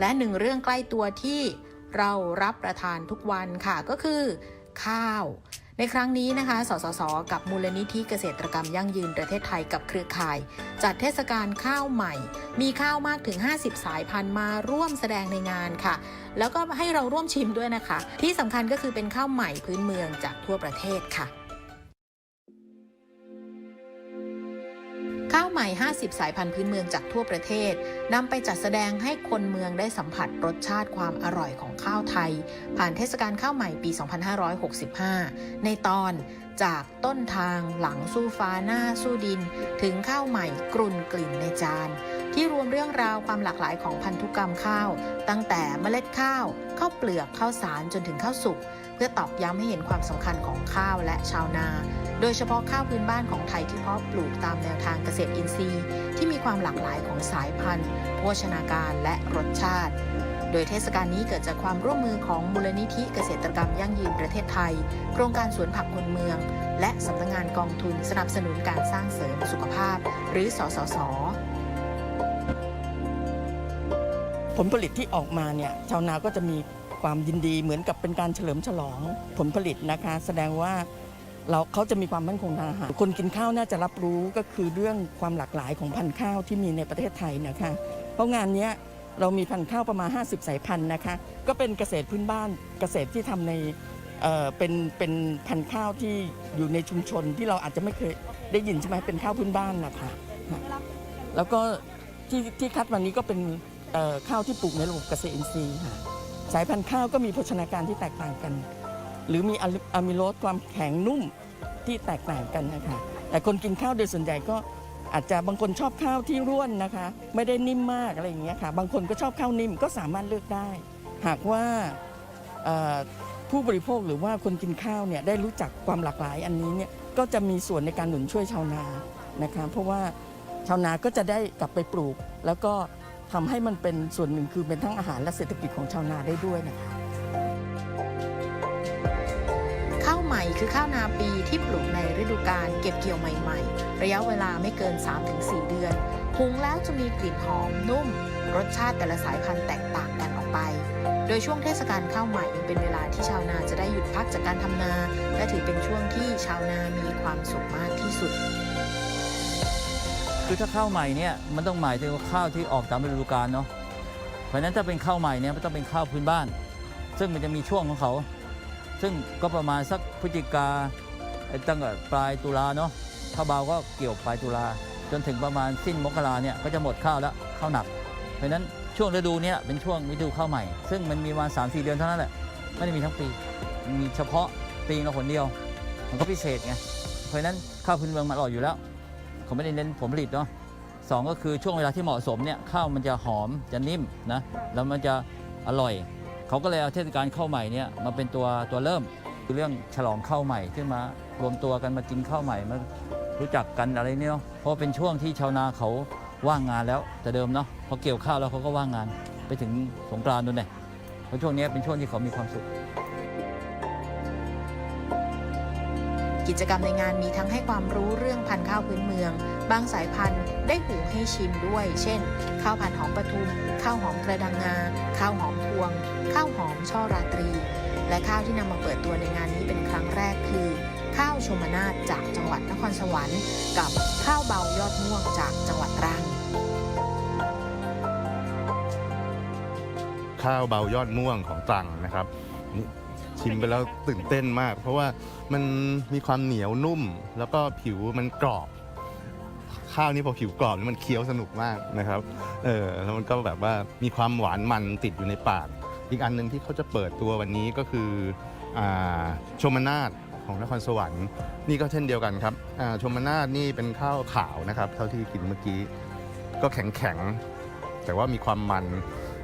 และหนึ่งเรื่องใกล้ตัวที่เรารับประทานทุกวันค่ะก็คือ ข้าว ในครั้งนี้นะคะ สสส กับมูลนิธิเกษตรกรรมยั่งยืนประเทศไทยกับเครือข่าย จัดเทศกาลข้าวใหม่ มีข้าวมากถึง 50 สายพันธุ์มาร่วมแสดงในงานค่ะ แล้วก็ให้เราร่วมชิมด้วยนะคะ ที่สำคัญก็คือเป็นข้าวใหม่พื้นเมืองจากทั่วประเทศค่ะ ข้าวใหม่ 50 สายพันธุ์พื้นเมืองจากทั่วประเทศนำไปจัดแสดงให้คนเมืองได้สัมผัสรสชาติความอร่อยของข้าวไทย ผ่านเทศกาลข้าวใหม่ปี 2565 ในตอนจากต้นทางหลังสู้ฟ้าหน้าสู้ดิน ถึงข้าวใหม่กรุ่นกลิ่นในจาน ที่รวมเรื่องราวความหลากหลายของพันธุกรรมข้าว ตั้งแต่เมล็ดข้าว ข้าวเปลือกข้าวสารจนถึงข้าวสุกเพื่อตอกย้ำให้เห็นความสำคัญของข้าวและชาวนา โดยเฉพาะข้าวพื้นบ้านของไทยที่เพาะปลูกตามแนวทางเกษตรอินทรีย์ ที่มีความหลากหลายของสายพันธุ์โภชนาการและรสชาติ โดยเทศกาลนี้เกิดจากความร่วมมือของมูลนิธิเกษตรกรรมยั่งยืนประเทศไทย โครงการสวนผักคนเมือง และสำนักงานกองทุนสนับสนุนการสร้างเสริมสุขภาพ หรือสสสผลผลิตที่ออกมาเนี่ยชาวนาก็จะมีความยินดีเหมือนกับเป็นการเฉลิมฉลองผลผลิตนะคะ แสดงว่า เราเขาจะมีความมั่นคงทางอาหารคนกินข้าวน่าจะรับรู้ก็คือเรื่องความหลากหลายของพันธุ์ข้าวที่มีในประเทศไทยนะคะเพราะงานนี้เรามีพันธุ์ข้าวประมาณ 50 สายพันธุ์นะคะก็เป็นเกษตรพื้นบ้านเกษตรที่ทำในเเป็นเป็นพันธุ์ข้าวที่อยู่ในชุมชนที่เราอาจจะไม่เคยได้ยินใช่ไหมเป็นข้าวพื้นบ้านนะคะแล้วก็ที่ที่คัดวันนี้ก็เป็นข้าวที่ปลูกในระบบเกษตรอินทรีย์ค่ะสายพันธุ์ข้าวก็มีโภชนาการที่แตกต่างกัน หรือมีอะลิอะมิโลสความแข็งนุ่มที่แตกต่างกันนะคะแต่คนกินข้าวโดยส่วนใหญ่ก็อาจจะบางคนชอบข้าวที่ร่วนนะคะ ไม่ได้นิ่มมากอะไรอย่างเงี้ยค่ะ บางคนก็ชอบข้าวนิ่มก็สามารถเลือกได้ หากว่าผู้บริโภคหรือว่าคนกินข้าวเนี่ยได้รู้จักความหลากหลายอันนี้เนี่ยก็จะมีส่วนในการหนุนช่วยชาวนานะคะ เพราะว่าชาวนาก็จะได้กลับไปปลูก แล้วก็ทำให้มันเป็นส่วนหนึ่งคือเป็นทั้งอาหารและเศรษฐกิจของชาวนาได้ด้วยนะคะ คือข้าวนาปีที่ปลูกในฤดูกาลเก็บเกี่ยวใหม่ๆ ระยะเวลาไม่เกิน 3-4 เดือน หุงแล้วจะมีกลิ่นหอมนุ่ม รสชาติแต่ละสายพันธุ์แตกต่างกันออกไป โดยช่วงเทศกาลข้าวใหม่ยังเป็นเวลาที่ชาวนาจะได้หยุดพักจากการทำนา และถือเป็นช่วงที่ชาวนามีความสุขมากที่สุดคือถ้าข้าวใหม่เนี่ยมันต้องหมายถึงข้าวที่ออกตามฤดูกาลเนาะเพราะฉะนั้นถ้าเป็นข้าวใหม่เนี่ยมันต้องเป็นข้าวพื้นบ้าน ซึ่งมันจะมีช่วงของเขา ซึ่งก็ประมาณสักพฤศจิกาตั้งแต่ปลายตุลาเนาะข้าวเบาก็เกี่ยวปลายตุลาจนถึงประมาณสิ้นมกราเนี่ยก็จะหมดข้าวแล้วข้าวหนัก เพราะนั้นช่วงฤดูเนี้เป็นช่วงฤดูข้าวใหม่ ซึ่งมันมีประมาสามสี่เดือนเท่านั้นแหละไม่ได้มีทั้งปีมีเฉพาะปีละหนเดียว มันก็พิเศษไงเพราะฉะนั้นข้าวพื้นเมืองมันอร่อยอยู่แล้วเขาไม่ได้เน้นผลผลิตเนาะสองก็คือช่วงเวลาที่เหมาะสมเนี่ยข้าวมันจะหอมจะนิ่มนะแล้วมันจะอร่อย เขาก็เลยเอาเทศกาลข้าวใหม่เนี่ยมาเป็นตัวตัวเริ่มคือเรื่องฉลองข้าวใหม่ขึ้นมารวมตัวกันมากินข้าวใหม่มารู้จักกันอะไรเนี่ยเนาะเพราะเป็นช่วงที่ชาวนาเขาว่างงานแล้วแต่เดิมเนาะพอเกี่ยวข้าวแล้วเขาก็ว่างงานไปถึงสงกรานต์นู่นเนี่ยเพราะช่วงนี้เป็นช่วงที่เขามีความสุข กิจกรรมในงานมีทั้งให้ความรู้เรื่องพันธุ์ข้าวพื้นเมือง บางสายพันธุ์ได้หูให้ชิมด้วย เช่น ข้าวพันธุ์หอมปทุม ข้าวหอมกระดังงา ข้าวหอมพวง ข้าวหอมช่อราตรี และข้าวที่นำมาเปิดตัวในงานนี้เป็นครั้งแรกคือ ข้าวชมนาทจากจังหวัดนครสวรรค์ กับข้าวเบายอดม่วงจากจังหวัดตรังข้าวเบายอดม่วงของตรังนะครับนี่ ชิมไปแล้วตื่นเต้นมาก เพราะว่ามันมีความเหนียวนุ่ม แล้วก็ผิวมันกรอบ ข้าวนี้พอผิวกรอบนี่มันเคี้ยวสนุกมากนะครับ เออแล้วมันก็แบบว่ามีความหวานมันติดอยู่ในปาก อีกอันหนึ่งที่เขาจะเปิดตัววันนี้ก็คืออาชมนาทของนครสวรรค์นี่ก็เช่นเดียวกันครับอ่าชมนาทนี่เป็นข้าวขาวนะครับ เท่าที่กินเมื่อกี้ ก็แข็งแข็งๆแต่ว่ามีความมัน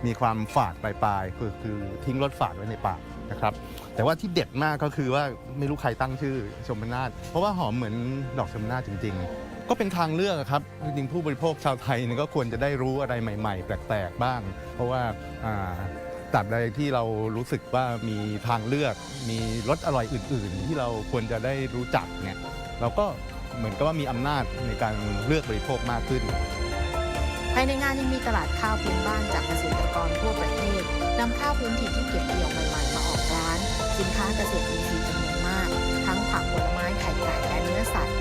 มีความฝาดปลายๆคือคือทิ้งรสฝาดไว้ในปาก นะครับแต่ว่าที่เด็ดมากก็คือว่าไม่รู้ใครตั้งชื่อชมนาทเพราะว่าหอมเหมือนดอกชมนาทจริง ๆ ก็เป็นทางเลือกครับจริงๆผู้บริโภคชาวไทยเนี่ยก็ควรจะได้รู้อะไรใหม่ ๆ แปลกๆบ้าง เพราะว่าตราบใดที่เรารู้สึกว่ามีทางเลือกมีรสอร่อยอื่น ๆ ที่เราควรจะได้รู้จักเนี่ยเราก็เหมือนกับว่ามีอำนาจในการเลือกบริโภคมากขึ้น ภายในงานยังมีตลาดข้าวพื้นบ้านจากเกษตรกรทั่วประเทศนำข้าวพื้นถิ่นที่เก็บเกี่ยวใหม่ๆมาออก สินค้าเกษตรอินทรีย์จำนวนมาก ทั้งผักผลไม้ไข่ไก่และเนื้อสัตว์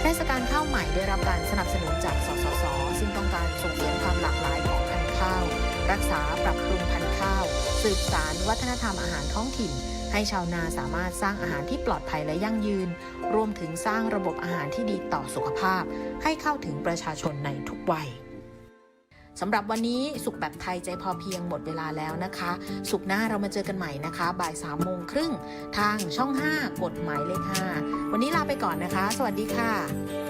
เทศกาลข้าวใหม่ได้รับการสนับสนุนจากสสส ซึ่งต้องการส่งเสริมความหลากหลายของพันธุ์ข้าว รักษาปรับปรุงพันธุ์ข้าว สืบสารวัฒนธรรมอาหารท้องถิ่น ให้ชาวนาสามารถสร้างอาหารที่ปลอดภัยและยั่งยืน รวมถึงสร้างระบบอาหารที่ดีต่อสุขภาพ ให้เข้าถึงประชาชนในทุกวัย สำหรับวันนี้สุขแบบไทยใจพอเพียงหมดเวลาแล้วนะคะ สุขหน้าเรามาเจอกันใหม่นะคะ บ่ายสามโมงครึ่งทางช่อง 5 กฎหมายเลข5วันนี้ลาไปก่อนนะคะ สวัสดีค่ะ